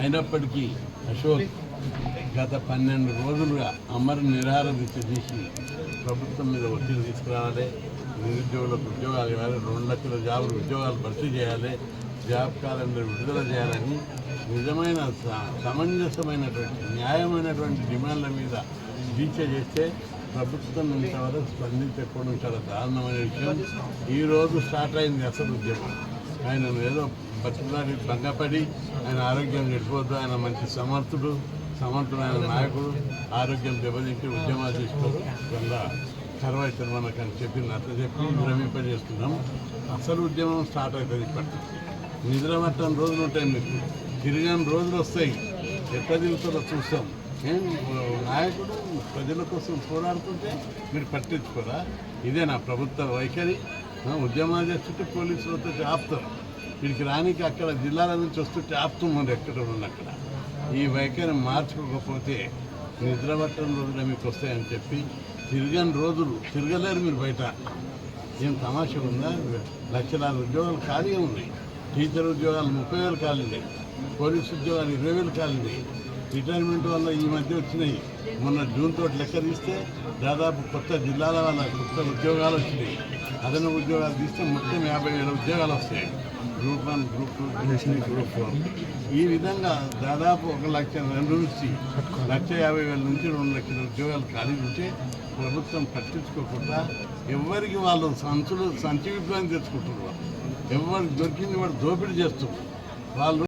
అయినప్పటికీ అశోక్ గత పన్నెండు రోజులుగా అమర నిరాహార దీక్ష చేసి ప్రభుత్వం మీద ఒత్తిడి తీసుకురావాలి నిరుద్యోగులకు ఉద్యోగాలు ఇవ్వాలి రెండు లక్షల జాబులు ఉద్యోగాలు భర్తీ చేయాలి జాబ్ క్యాలెండర్ విడుదల చేయాలని నిజమైన సమంజసమైనటువంటి న్యాయమైనటువంటి డిమాండ్ల మీద దీక్ష చేస్తే ప్రభుత్వం ఇంతవరకు స్పందించకపోవడం చాలా దారుణమైన విషయం. ఈరోజు స్టార్ట్ అయింది అసలు ఉద్యమం. ఆయన ఏదో బతుకుదారి భంగపడి ఆయన ఆరోగ్యం చెడిపోద్దు ఆయన మంచి సమర్థుడు సమర్థుడైన నాయకుడు ఆరోగ్యం దెబ్బతింటే ఉద్యమాలు తీసుకోరు. వల్ల కరవైతుంది మనకు అని చెప్పి నచ్చ చెప్పి భ్రమింపజేస్తున్నాం. అసలు ఉద్యమం స్టార్ట్ అవుతుంది ఇప్పటి నిద్ర పట్టని రోజులు ఉంటాయి మీకు. తిరగని రోజులు వస్తాయి. ఎట్లా తిరుగుతారో చూస్తాం. ఏం నాయకుడు ప్రజల కోసం పోరాడుతుంటే మీరు పట్టించుకోరా? ఇదే నా ప్రభుత్వ వైఖరి. ఉద్యమాలు చేస్తుంటే పోలీసులు వస్తే ఆపుతారు వీడికి రానికి అక్కడ జిల్లాల నుంచి వస్తుంటే ఆపుతున్నారు ఎక్కడ ఉండి అక్కడ. ఈ వైఖరి మార్చుకోకపోతే నిద్ర పట్టని రోజులు మీకు వస్తాయని చెప్పి తిరగని రోజులు తిరగలేరు మీరు బయట. ఏం తమాషా ఉందా? లక్షలాది ఉద్యోగాలు ఖాళీగా ఉన్నాయి. టీచర్ ఉద్యోగాలు ముప్పై వేలు ఖాళీ పోలీస్ ఉద్యోగాలు ఇరవై వేలు ఖాళీ రిటైర్మెంట్ వల్ల ఈ మధ్య వచ్చినాయి. మొన్న జూన్ తోటి లెక్క తీస్తే దాదాపు కొత్త జిల్లాల వల్ల కొత్త ఉద్యోగాలు వచ్చినాయి. అదన ఉద్యోగాలు తీస్తే మొత్తం యాభై వేల ఉద్యోగాలు వస్తాయి. Group one group two group four ఈ విధంగా దాదాపు ఒక లక్ష రెండు నుంచి లక్ష యాభై వేల నుంచి రెండు లక్షల ఉద్యోగాలు ఖాళీ ఉంటే ప్రభుత్వం పట్టించుకోకుండా ఎవరికి వాళ్ళు సంచులు సంచి విప్లవం తెచ్చుకుంటున్నారు. ఎవరికి దొరికింది వాడు దోపిడీ చేస్తున్నారు. వాళ్ళు